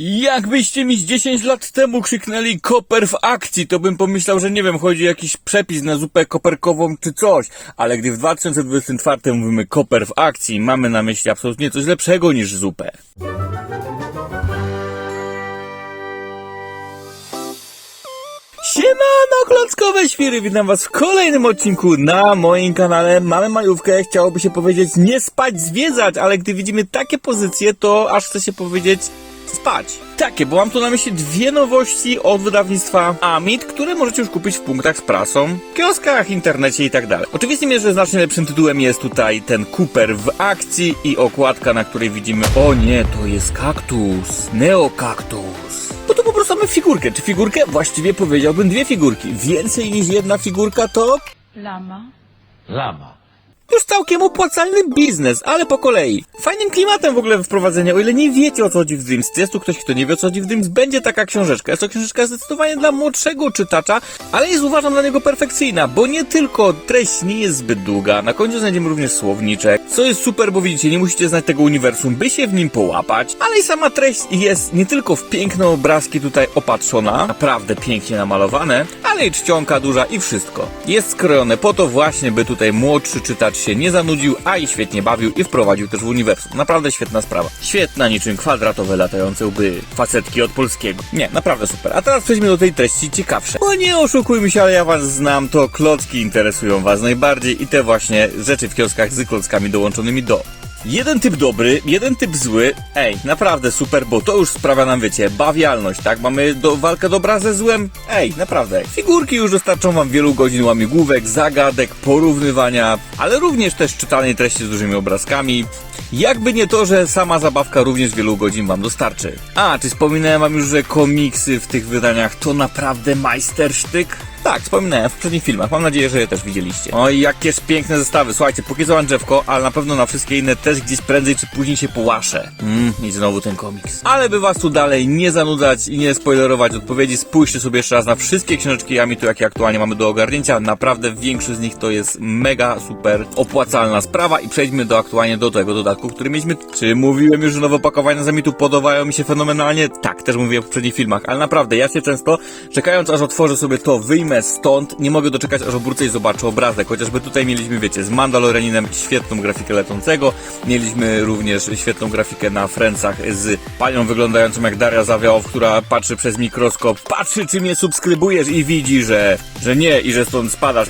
Jakbyście mi z 10 lat temu krzyknęli koper w akcji, to bym pomyślał, że nie wiem, chodzi o jakiś przepis na zupę koperkową czy coś. Ale gdy w 2024 mówimy koper w akcji, mamy na myśli absolutnie coś lepszego niż zupę. Siemano, klockowe świry, witam was w kolejnym odcinku na moim kanale. Mamy majówkę, chciałoby się powiedzieć nie spać, zwiedzać, ale gdy widzimy takie pozycje, to aż chce się powiedzieć spać. Takie, bo mam tu na myśli dwie nowości od wydawnictwa Amit, które możecie już kupić w punktach z prasą, kioskach, internecie i tak dalej. Oczywiście, że znacznie lepszym tytułem jest tutaj ten Cooper w akcji i okładka, na której widzimy, o nie, to jest kaktus, neokaktus. Bo to po prostu mamy figurkę. Czy figurkę? Właściwie powiedziałbym dwie figurki. Więcej niż jedna figurka to Lama. Lama. Już całkiem opłacalny biznes, ale po kolei. Fajnym klimatem w ogóle wprowadzenia, o ile nie wiecie o co chodzi w Dreams. Jest tu ktoś, kto nie wie o co chodzi w Dreams, będzie taka książeczka. Jest to książeczka zdecydowanie dla młodszego czytacza, ale jest uważam dla niego perfekcyjna, bo nie tylko treść nie jest zbyt długa, na końcu znajdziemy również słowniczek, co jest super, bo widzicie, nie musicie znać tego uniwersum, by się w nim połapać, ale i sama treść jest nie tylko w piękne obrazki tutaj opatrzona, naprawdę pięknie namalowane, ale i czcionka duża i wszystko. Jest skrojone po to właśnie, by tutaj młodszy czytacz się nie zanudził, a i świetnie bawił i wprowadził też w uniwersum. Naprawdę świetna sprawa. Świetna niczym kwadratowe latające łby facetki od polskiego. Nie, naprawdę super. A teraz przejdźmy do tej treści ciekawszej. Bo nie oszukujmy się, ale ja was znam, to klocki interesują was najbardziej i te właśnie rzeczy w kioskach z klockami dołączonymi do. Jeden typ dobry, jeden typ zły. Ej, naprawdę super, bo to już sprawia nam, wiecie, bawialność, tak? Mamy do, walkę dobra ze złem. Ej, naprawdę. Figurki już dostarczą wam wielu godzin łamigłówek, zagadek, porównywania, ale również też czytanej treści z dużymi obrazkami. Jakby nie to, że sama zabawka również wielu godzin wam dostarczy. A, czy wspominałem wam już, że komiksy w tych wydaniach to naprawdę majstersztyk? Tak, wspominałem w poprzednich filmach. Mam nadzieję, że je też widzieliście. Oj, jakież piękne zestawy. Słuchajcie, póki co drzewko, ale na pewno na wszystkie inne też gdzieś prędzej czy później się połaszę. Mmm, i znowu ten komiks. Ale by was tu dalej nie zanudzać i nie spoilerować odpowiedzi, spójrzcie sobie jeszcze raz na wszystkie książeczki Amitu, jakie aktualnie mamy do ogarnięcia. Naprawdę większość z nich to jest mega super opłacalna sprawa i przejdźmy do aktualnie do tego dodatku, który mieliśmy. Czy mówiłem już, że nowe opakowania z Amitu podobają mi się fenomenalnie? Tak, też mówiłem w poprzednich filmach, ale naprawdę ja się często, czekając aż otworzę sobie to, wyjmę stąd, nie mogę doczekać aż obrócę i zobaczę obrazek, chociażby tutaj mieliśmy, wiecie, z Mandalorianinem świetną grafikę lecącego, mieliśmy również świetną grafikę na Friendsach z panią wyglądającą jak Daria Zawiałow, która patrzy przez mikroskop, patrzy czy mnie subskrybujesz i widzi, że, że nie i że stąd spadasz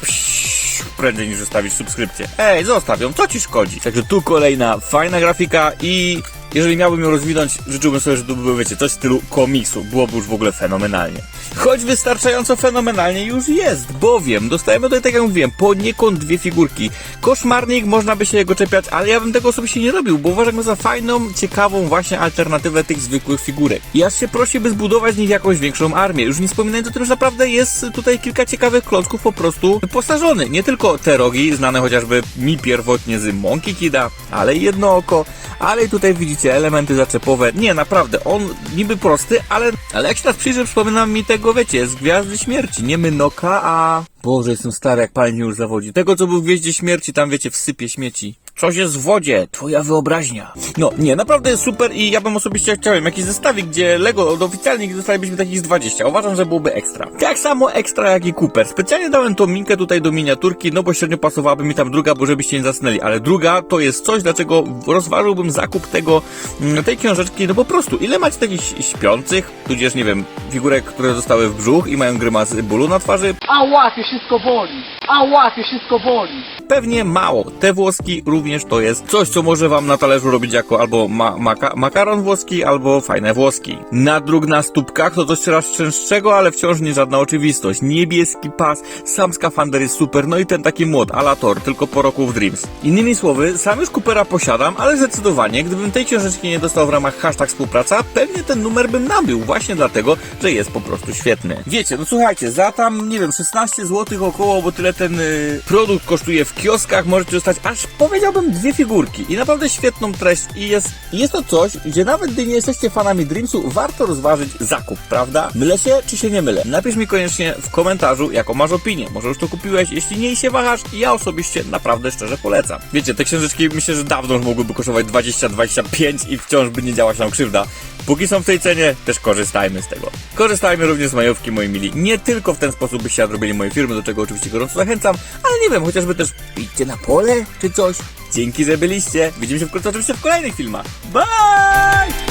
prędzej niż zostawić subskrypcję. Ej, zostaw ją, co ci szkodzi? Także tu kolejna fajna grafika i jeżeli miałbym ją rozwinąć, życzyłbym sobie, żeby to było, wiecie, coś w stylu komiksu. Byłoby już w ogóle fenomenalnie. Choć wystarczająco fenomenalnie już jest, bowiem dostajemy tutaj, tak jak mówiłem, poniekąd dwie figurki. Koszmarnik, można by się jego czepiać, ale ja bym tego osobiście nie robił, bo uważam go za fajną, ciekawą właśnie alternatywę tych zwykłych figurek. I aż się prosi, by zbudować z nich jakąś większą armię. Już nie wspominając o tym, że naprawdę jest tutaj kilka ciekawych klocków po prostu wyposażony. Nie tylko te rogi, znane chociażby mi pierwotnie z Monkey Kida, ale i jedno oko, ale i tutaj widzicie elementy zaczepowe. Nie, naprawdę, on niby prosty, ale, ale jak się teraz przyjrzę, przypomina mi tego, wiecie, z Gwiazdy Śmierci. Nie Mynoka, a... Boże, jestem stary, jak palnie już zawodzi. Tego, co był w Gwieździe Śmierci, tam wiecie, w sypie śmieci. Coś jest w wodzie, twoja wyobraźnia. No, nie, naprawdę jest super i ja bym osobiście chciałem jakiś zestawik, gdzie Lego od oficjalnych dostalibyśmy takich z 20. Uważam, że byłoby ekstra. Tak samo ekstra jak i Cooper. Specjalnie dałem tą minkę tutaj do miniaturki, no bo średnio pasowałaby mi tam druga, bo żebyście nie zasnęli. Ale druga to jest coś, dlaczego rozważyłbym zakup tego, mm, tej książeczki, no po prostu. Ile macie takich śpiących, tudzież, nie wiem, figurek, które zostały w brzuch i mają grymasy bólu na twarzy? Ała, jak wszystko boli! Ała, jak wszystko boli! Pewnie mało. Te włoski również to jest coś, co może wam na talerzu robić jako albo ma maka makaron włoski, albo fajne włoski. Nadruk na stópkach to coś coraz częstszego, ale wciąż nie żadna oczywistość. Niebieski pas, sam skafander jest super, no i ten taki młot, Alator, tylko po roku w Dreams. Innymi słowy, sam już Coopera posiadam, ale zdecydowanie, gdybym tej książeczki nie dostał w ramach hashtag współpraca, pewnie ten numer bym nabył, właśnie dlatego, że jest po prostu świetny. Wiecie, no słuchajcie, za tam, nie wiem, 16 zł około, bo tyle ten y, produkt kosztuje w kioskach, możecie dostać aż powiedziałbym dwie figurki i naprawdę świetną treść i jest, jest to coś, gdzie nawet gdy nie jesteście fanami Dreamsu, warto rozważyć zakup, prawda? Mylę się, czy się nie mylę? Napisz mi koniecznie w komentarzu, jaką masz opinię. Może już to kupiłeś, jeśli nie i się wahasz, ja osobiście naprawdę szczerze polecam. Wiecie, te książeczki myślę, że dawno już mogłyby kosztować 20-25 i wciąż by nie działać nam krzywda. Póki są w tej cenie, też korzystajmy z tego. Korzystajmy również z majówki, moi mili. Nie tylko w ten sposób byście odrobili moje firmy, do czego oczywiście gorąco zachęcam, ale nie wiem, chociażby też idźcie na pole czy coś. Dzięki, że byliście. Widzimy się wkrótce oczywiście w kolejnych filmach. Bye!